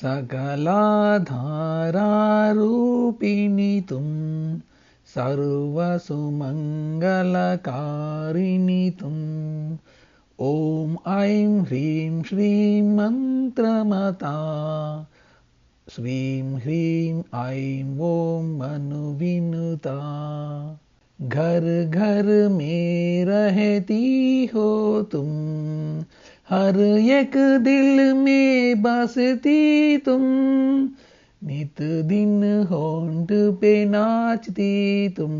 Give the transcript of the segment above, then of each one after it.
सकलाधारारूपिणि तुं सर्वसुमङ्गलकारिणि तुम् ॐ ऐं ह्रीं श्रीं मन्त्रमता श्रीं ह्रीं ऐं ॐ मनुविनुता। घर घर में रहती हो तुम हर एक दिल में बसती तुम, नित दिन होंठ पे नाचती तुम।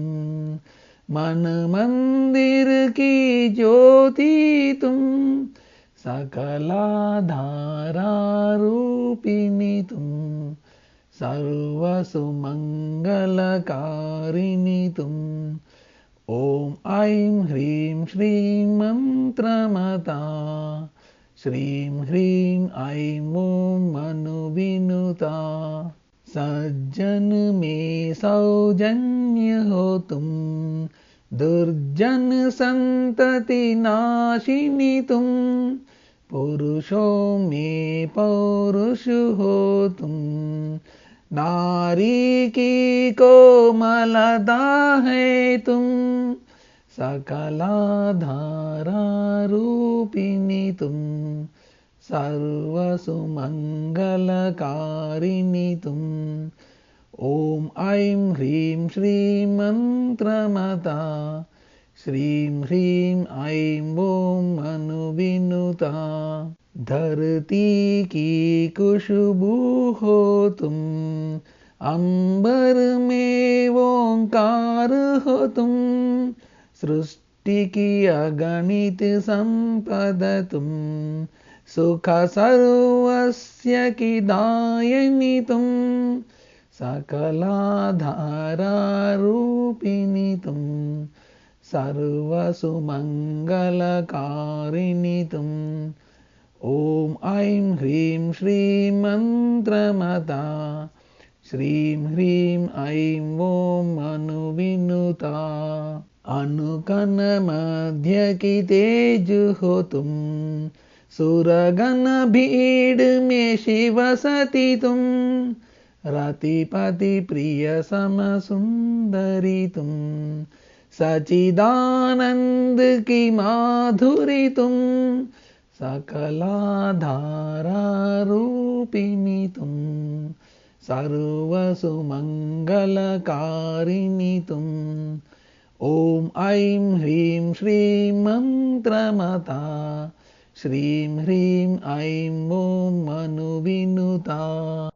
मन मंदिर की ज्योति तुम, सकला धारा रूपिणी तुम। सर्वसुमङ्गलकारिणि तुम्। ॐ ऐं ह्रीं श्रीं मन्त्रमता श्रीं ह्रीं ऐं ॐ मनुविनुता सज्जन में सौजन्य हो तुम दुर्जन संतति नाशिनी तुम पुरुषों में पौरुष हो तुम नारी की कोमलता है तुम सकलाधारारूपिणि तुम सर्वसुमङ्गलकारिणि तुम् ॐ ऐं ह्रीं श्रीं मन्त्रमता श्रीं ह्रीं ऐं ॐ अनुविनुता धरती की खुशबू हो तुम अंबर में ओंकार हो तुम सृष्टि की अगणित संपद तुम सुख सर्वस्य की दायिनी तुम सकलाधारारूपिणि तुम सर्वसुमङ्गलकारिणि तुम् ॐ ऐं ह्रीं श्रीं मन्त्रमता श्रीं ह्रीं ऐं ॐ अनुविनुता अनुकन मध्य की तेज हो तुम सुरगन भीड़ में शिव सती तुम। रतिपति प्रिय सम सुंदरी तुम। सचिदानंद की माधुरी तुम। सकलाधारारूपिणि तुम। सर्वसुमङ्गलकारिणि तुम्। ॐ ऐं ह्रीं श्रीं मन्त्रमता श्रीं ह्रीं ऐं ॐ मनुविनुता